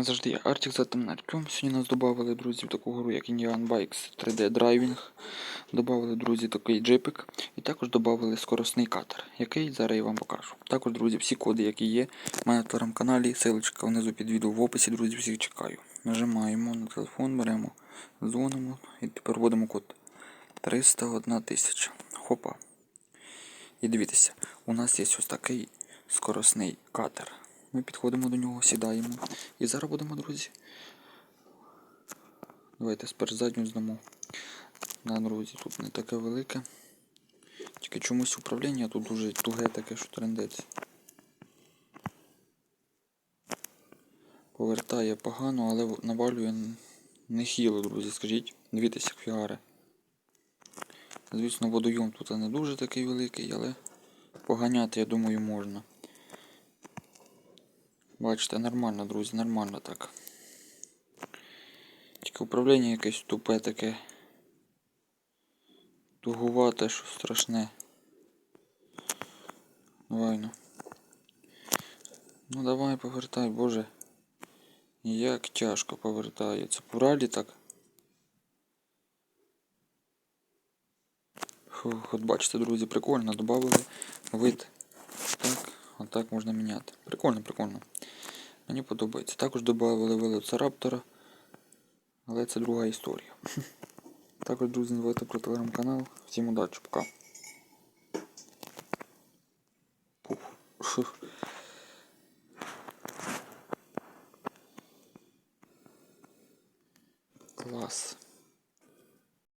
Як Завжди я Артік за Артем. Сьогодні нас додали, друзі, в таку гру, як Indian Bikes 3D Driving. Добавили, друзі, такий джипик. І також додали скоростний катер, який зараз я вам покажу. Також, друзі, всі коди, які є, в мене в телеграм-каналі, силочка внизу під відео в описі, друзі, всіх чекаю. Нажимаємо на телефон, беремо, дзвонимо і тепер вводимо код 301 тисяча. Хопа. І дивіться, у нас є ось такий скоросний катер. Ми підходимо до нього, сідаємо. І зараз будемо, друзі. Давайте спершу задню здамо. На друзі, тут не таке велике. Тільки чомусь управління тут дуже туге таке, що трендець. Повертає погано, але навалює нехило, друзі, скажіть. Дивіться, як фігари. Звісно, водойом тут не дуже такий великий, але поганяти, я думаю, можна. Бачите, нормально, друзі, нормально так. Тільки управління якесь тупе таке. Тугувате, що страшне. Давай ну. Ну давай повертай, боже. Як тяжко повертається. Пуралі так. Фух, от бачите, друзі, прикольно, додали вид. Так, отак можна міняти. Прикольно, прикольно. Мені подобається. Також додали велоцираптора. Але це друга історія. Також, друзі, не забувайте про телеграм-канал. Всім удачі, пока. Класс. Клас.